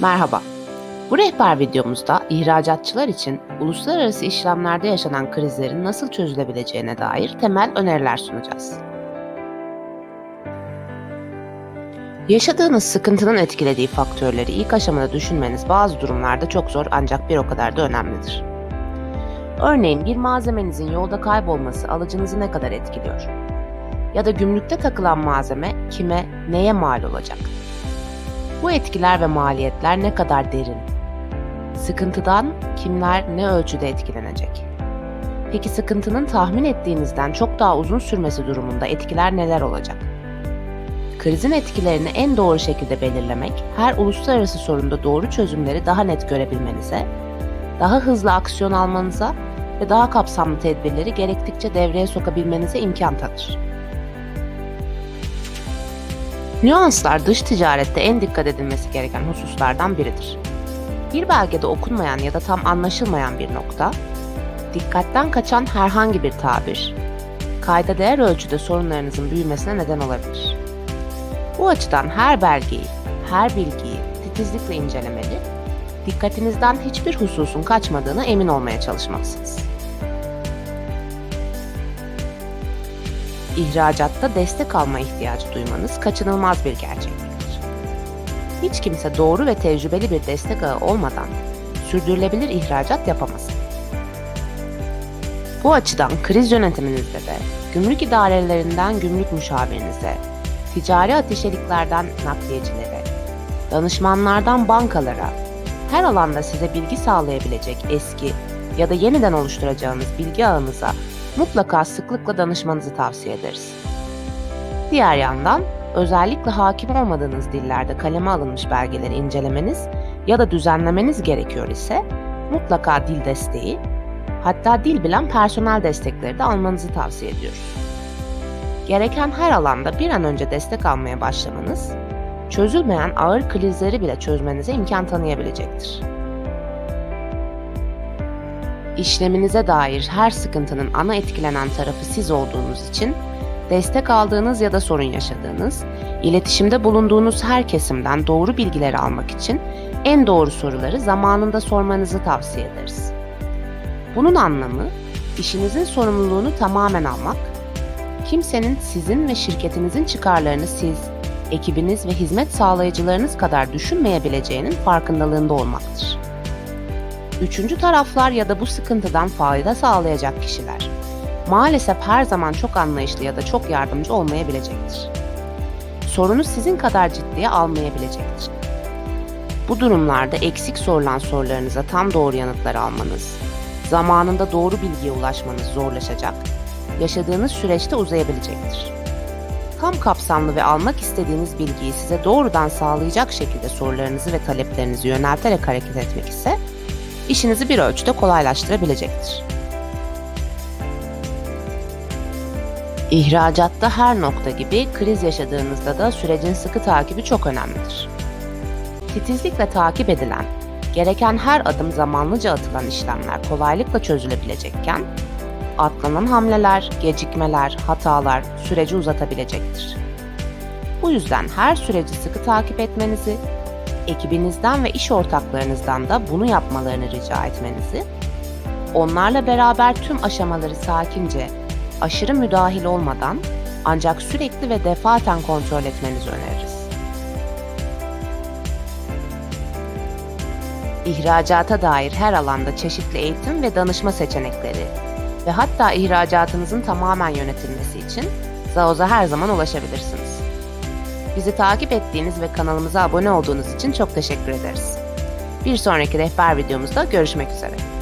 Merhaba. Bu rehber videomuzda ihracatçılar için uluslararası işlemlerde yaşanan krizlerin nasıl çözülebileceğine dair temel öneriler sunacağız. Yaşadığınız sıkıntının etkilediği faktörleri ilk aşamada düşünmeniz bazı durumlarda çok zor ancak bir o kadar da önemlidir. Örneğin bir malzemenizin yolda kaybolması alıcınızı ne kadar etkiliyor? Ya da gümrükte takılan malzeme kime, neye mal olacak? Bu etkiler ve maliyetler ne kadar derin? Sıkıntıdan kimler ne ölçüde etkilenecek? Peki sıkıntının tahmin ettiğinizden çok daha uzun sürmesi durumunda etkiler neler olacak? Krizin etkilerini en doğru şekilde belirlemek, her uluslararası sorunda doğru çözümleri daha net görebilmenize, daha hızlı aksiyon almanıza ve daha kapsamlı tedbirleri gerektikçe devreye sokabilmenize imkan tanır. Nüanslar dış ticarette en dikkat edilmesi gereken hususlardan biridir. Bir belgede okunmayan ya da tam anlaşılmayan bir nokta, dikkatten kaçan herhangi bir tabir, kayda değer ölçüde sorunlarınızın büyümesine neden olabilir. Bu açıdan her belgeyi, her bilgiyi titizlikle incelemeli, dikkatinizden hiçbir hususun kaçmadığına emin olmaya çalışmalısınız. İhracatta destek alma ihtiyacı duymanız kaçınılmaz bir gerçekliktir. Hiç kimse doğru ve tecrübeli bir destek ağı olmadan sürdürülebilir ihracat yapamaz. Bu açıdan kriz yönetiminizde de gümrük idarelerinden gümrük müşavirinize, ticari ateşeliklerden nakliyecilere, danışmanlardan bankalara, her alanda size bilgi sağlayabilecek eski ya da yeniden oluşturacağınız bilgi ağınıza mutlaka sıklıkla danışmanızı tavsiye ederiz. Diğer yandan özellikle hakim olmadığınız dillerde kaleme alınmış belgeleri incelemeniz ya da düzenlemeniz gerekiyor ise mutlaka dil desteği, hatta dil bilen personel destekleri de almanızı tavsiye ediyoruz. Gereken her alanda bir an önce destek almaya başlamanız, çözülmeyen ağır krizleri bile çözmenize imkan tanıyabilecektir. İşleminize dair her sıkıntının ana etkilenen tarafı siz olduğunuz için destek aldığınız ya da sorun yaşadığınız, iletişimde bulunduğunuz her kesimden doğru bilgileri almak için en doğru soruları zamanında sormanızı tavsiye ederiz. Bunun anlamı işinizin sorumluluğunu tamamen almak, kimsenin sizin ve şirketinizin çıkarlarını siz, ekibiniz ve hizmet sağlayıcılarınız kadar düşünmeyebileceğinin farkındalığında olmaktır. Üçüncü taraflar ya da bu sıkıntıdan fayda sağlayacak kişiler maalesef her zaman çok anlayışlı ya da çok yardımcı olmayabilecektir. Sorunu sizin kadar ciddiye almayabilecektir. Bu durumlarda eksik sorulan sorularınıza tam doğru yanıtlar almanız, zamanında doğru bilgiye ulaşmanız zorlaşacak, yaşadığınız süreçte uzayabilecektir. Tam kapsamlı ve almak istediğiniz bilgiyi size doğrudan sağlayacak şekilde sorularınızı ve taleplerinizi yönelterek hareket etmek ise işinizi bir ölçüde kolaylaştırabilecektir. İhracatta her nokta gibi kriz yaşadığınızda da sürecin sıkı takibi çok önemlidir. Titizlikle takip edilen, gereken her adım zamanlıca atılan işlemler kolaylıkla çözülebilecekken, atlanan hamleler, gecikmeler, hatalar süreci uzatabilecektir. Bu yüzden her süreci sıkı takip etmenizi ekibinizden ve iş ortaklarınızdan da bunu yapmalarını rica etmenizi, onlarla beraber tüm aşamaları sakince, aşırı müdahil olmadan ancak sürekli ve defaten kontrol etmenizi öneririz. İhracata dair her alanda çeşitli eğitim ve danışma seçenekleri ve hatta ihracatınızın tamamen yönetilmesi için Zaoz'a her zaman ulaşabilirsiniz. Bizi takip ettiğiniz ve kanalımıza abone olduğunuz için çok teşekkür ederiz. Bir sonraki rehber videomuzda görüşmek üzere.